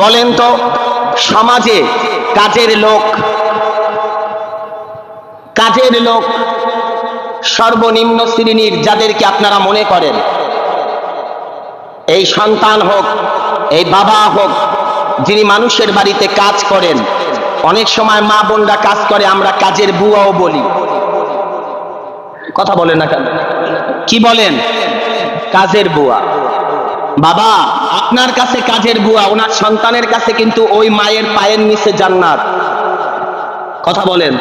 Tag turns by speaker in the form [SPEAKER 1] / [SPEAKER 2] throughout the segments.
[SPEAKER 1] বলেন তো, সমাজে কাজের লোক কাজের লোক সর্বনিম্ন শ্রেণির যাদেরকে আপনারা মনে করেন, এই সন্তান হোক, এই বাবা হোক, যিনি মানুষের বাড়িতে কাজ করেন, অনেক সময় মা বোনরা কাজ করে, আমরা কাজের বুয়াও বলি। কথা বলেন না কেন? কি বলেন? কাজের বুয়া। বাবা, আপনার কাছে কাজের বুয়া, ওনার সন্তানের কাছে কিন্তু ওই মায়ের পায়ের নিচে জান্নাত। কথা বলেন।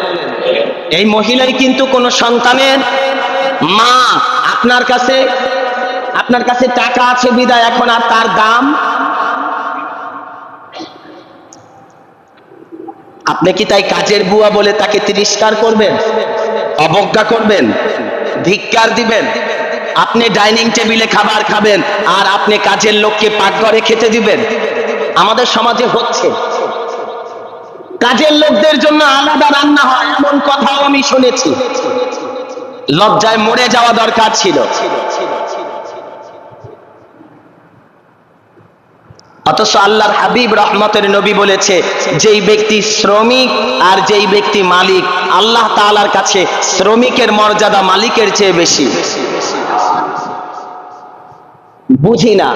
[SPEAKER 1] এই মহিলাই কিন্তু কোন সন্তানের মা, আপনার কাছে আপনার কাছে টাকা আছে বিদায়, এখন আর তার দাম? আপনি কি তাই কাজের বুয়া বলে তাকে তিরস্কার করবেন? অবজ্ঞা করবেন? ধিক্কার দিবেন? আপনি ডাইনিং টেবিলে খাবার খাবেন আর আপনি কাজের লোককে পাকঘরে খেতে দিবেন। আমাদের সমাজে হচ্ছে। কাজের লোকদের জন্য আলাদা রান্না হয় এমন কথাও আমি শুনেছি। লজ্জায় মরে যাওয়া দরকার ছিল। অথচ আল্লাহর হাবিব রহমতের নবী বলেছে, যেই ব্যক্তি শ্রমিক আর যেই ব্যক্তি মালিক, আল্লাহ তাআলার কাছে শ্রমিকের মর্যাদা মালিকের চেয়ে বেশি। বুঝি না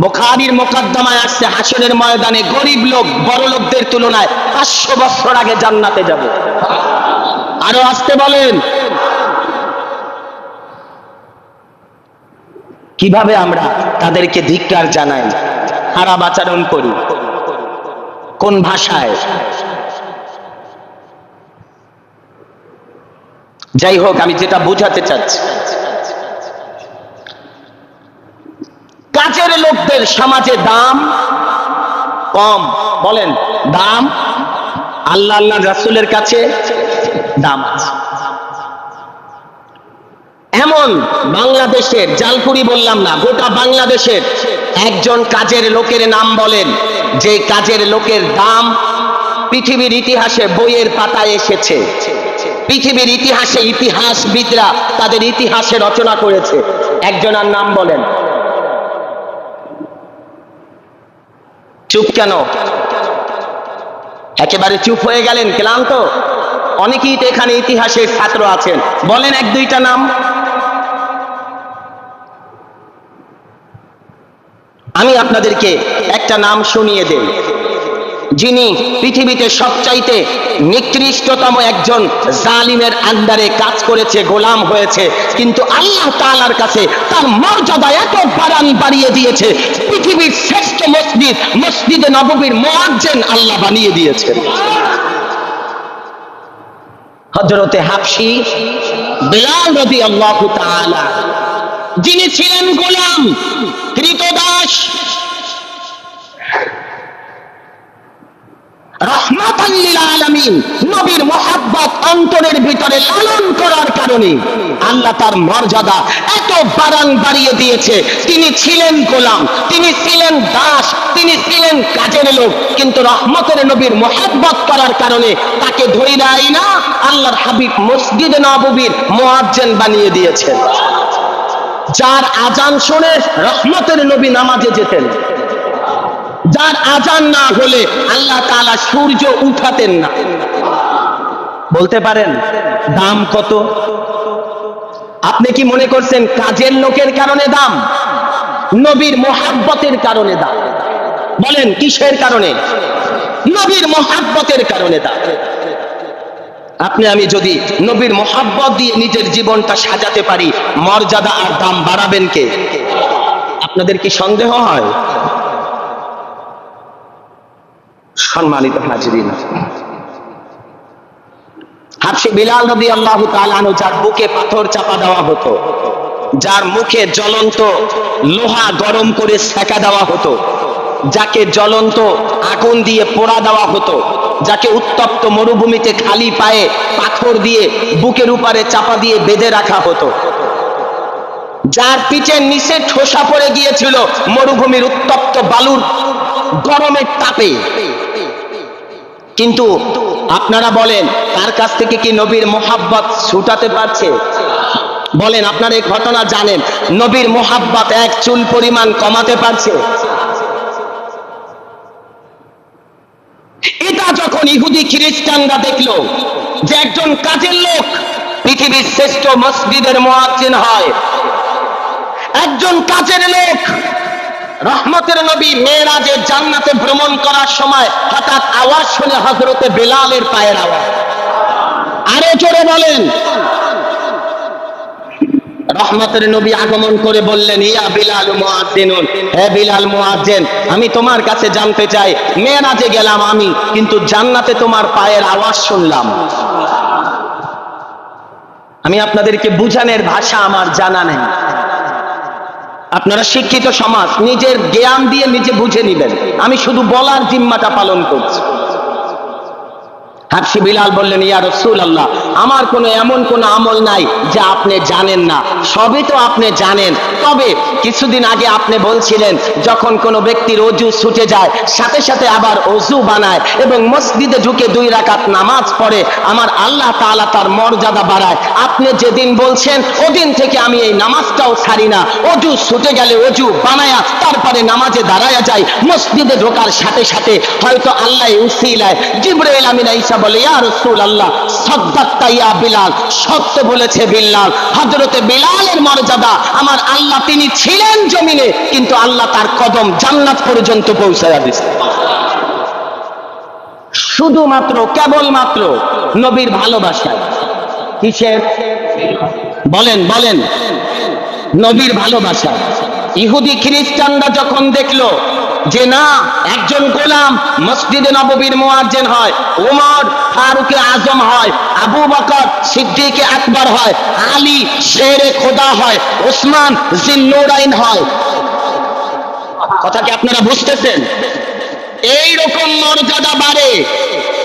[SPEAKER 1] বোখারির মোকদ্দমায় আসছে হাসনের ময়দানে গরিব লোক, বড় লোকদের তুলনায় পাঁচশো বছর আগে জান্নাতে যাবে। আরও আসতে বলেন। কীভাবে আমরা তাদেরকে ধিক্কার জানাই? খারাপ আচরণ করি কোন ভাষায়? যাই হোক, আমি যেটা বোঝাতে চাচ্ছি কাজের সমাজে দাম কম। বলেন, দাম? আল্লাহ আল্লাহ, রাসুলের কাছে দাম আছে। এমন বাংলাদেশের জালপুরি বললাম না, গোটা বাংলাদেশের একজন কাজের লোকের নাম বলেন, যে কাজের লোকের দাম পৃথিবীর ইতিহাসে বইয়ের পাতায় এসেছে। পৃথিবীর ইতিহাসে ইতিহাসবিদরা তাদের ইতিহাসে রচনা করেছে। একজনের নাম বলেন চুপ কেন? একেবারে চুপ হয়ে গেলেন, ক্লান্ত। অনেকেই তো এখানে ইতিহাসের ছাত্র আছেন। বলেন এক দুইটা নাম। আমি আপনাদেরকে একটা নাম শুনিয়ে দেই। যিনি পৃথিবীতে সবচাইতে নিকৃষ্টতম একজন জালিমের আন্ডারে কাজ করেছে, গোলাম হয়েছে। কিন্তু আল্লাহ তাআলার কাছে তার মর্যাদা এত বাড়ান বাড়িয়ে দিয়েছে, পৃথিবীর শ্রেষ্ঠ মসজিদ, মসজিদে নববীর মোয়াজ্জেন আল্লাহ বানিয়ে দিয়েছেন। হজরতে হাফসি বিলাল রবি আল্লাহ যিনি ছিলেন গোলাম, কৃতদাস আলামিন, নবীর মোহাব্বত অন্তরের ভিতরে লালন করার কারণে আল্লাহ তার মর্যাদা এত বাড়ান, বাড়িয়ে দিয়েছে। তিনি ছিলেন গোলাম, তিনি ছিলেন দাস, তিনি ছিলেন কাজের লোক, কিন্তু রহমতের নবীর মোহাব্বত করার কারণে তাকে ধরে দেয় না, আল্লাহর হাবিব মসজিদে নববীর মোয়াজ্জেন বানিয়ে দিয়েছেন। যার আজান শুনে রহমতের নবী নামাজে যেতেন। যার আজান না হলে আল্লাহ তাআলা সূর্য উঠাতেন না। বলতে পারেন, দাম কত? আপনি কি মনে করছেন কাজের লোকের কারণে দাম? নবীর মোহাব্বতের কারণে দাম। বলেন, কিসের কারণে? নবীর মোহাব্বতের কারণে দাম। আপনি, আমি যদি নবীর মোহাব্বত দিয়ে নিজের জীবনটা সাজাতে পারি, মর্যাদা আর দাম বাড়াবেন কে? আপনাদের কি সন্দেহ হয়? সম্মানিত হাজরিন। হাফসি বিলাল নদী আল্লাহ যার বুকে পাথর চাপা দেওয়া হতো, যার মুখে জ্বলন্ত লোহা গরম করে সেকা দেওয়া হতো, যাকে জ্বলন্ত আগুন দিয়ে পোড়া দেওয়া হতো, যাকে উত্তপ্ত মরুভূমিতে খালি পায়ে পাথর দিয়ে বুকের উপরে চাপা দিয়ে বেঁধে রাখা হতো। যার পিঠের নিচে ঠোসা পড়ে গিয়েছিল, মরুভূমির উত্তপ্ত বালুর গরমের তাপে। কিন্তু আপনারা বলেন তার কাছ থেকে কি নবীর মোহাব্বত ছুটাতে পারছে? বলেন, আপনারা এই ঘটনা জানেন, নবীর মোহাব্বত এক চুল পরিমাণ কমাতে পারছে। এটা যখন ইহুদি খ্রিস্টানরা দেখল যে একজন কাজের লোক পৃথিবীর শ্রেষ্ঠ মসজিদের মোয়াজ্জিন হয় একজন কাজের লোক রহমতের নবী মেয়েরাজে জান্নাতে ভ্রমণ করার সময় হঠাৎ আওয়াজ শুনে হজরতে বেলালের পায়ের আওয়াজ। আরও জোরে বলেন। রহমতের নবী আগমন করে বললেন, ইয়া বিলাল মুআজ্জিনুন। হে বিলাল মুআজ্জিন, আমি তোমার কাছে জানতে চাই মেরাজে গেলাম আমি, কিন্তু জান্নাতে তোমার পায়ের আওয়াজ শুনলাম। আমি আপনাদেরকে বুঝানোর ভাষা আমার জানা নেই। আপনারা শিক্ষিত সমাজ, নিজের জ্ঞান দিয়ে নিজে বুঝে নেবেন। আমি শুধু বলার জিম্মাটা পালন করছি। হাফসি বিলাল বললেন, ইয়া রসুল আল্লাহ আমার কোনো এমন কোনো আমল নাই যা আপনি জানেন না। সবই তো আপনি জানেন। তবে কিছুদিন আগে আপনি বলছিলেন, যখন কোনো ব্যক্তির অজু ছুটে যায়, সাথে সাথে আবার অজু বানায় এবং মসজিদে ঢুকে দুই রাকাত নামাজ পড়ে, আমার আল্লাহ তাআলা তার মর্যাদা বাড়ায়। আপনি যেদিন বলছেন, ওদিন থেকে আমি এই নামাজটাও ছাড়ি না। অজু ছুটে গেলে অজু বানায়া তারপরে নামাজে দাঁড়ায়া যায় মসজিদে ঢোকার সাথে সাথে হয়তো আল্লাহ উসিলায়, জিব্রাইল আমিন ঈসা বলে, ইয়া রাসূলুল্লাহ, সাদ্দাক্তা ইয়া বিলাল। সত্য বলেছে বিলাল হযরতে বিলালের মর্যাদা, আমার আল্লাহ তিনি ছিলেন জমিনে, কিন্তু আল্লাহ তার কদম জান্নাত পর্যন্ত পৌঁছায়া শুধুমাত্র, কেবলমাত্র নবীর ভালোবাসা কিসের? বলেন বলেন। নবীর ভালোবাসা ইহুদি খ্রিস্টানরা যখন দেখল যে না, একজন গোলাম মসজিদে নববীর মুয়াজ্জিন হয় ওমর ফারুকে আজম হয়, আবু বকর সিদ্দিকে আকবর হয়, আলী শেরে খোদা হয় ওসমান জিন্নুরাইন হয়। কথা কি আপনারা বুঝতেছেন? এই রকম মর্যাদা বাড়ে?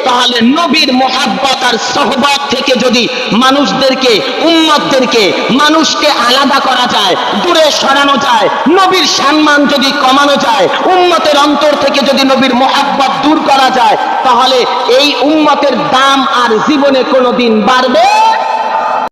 [SPEAKER 1] তাহলে নবীর মোহাব্বত আর সহবত থেকে যদি মানুষদেরকে, উম্মতদেরকে, মানুষকে আলাদা করা যায়, দূরে সরানো যায়, নবীর সম্মান যদি কমানো যায় উন্মতের অন্তর থেকে যদি নবীর মোহাব্বত দূর করা যায়, তাহলে এই উন্মতের দাম আর জীবনে কোনো দিন বাড়বে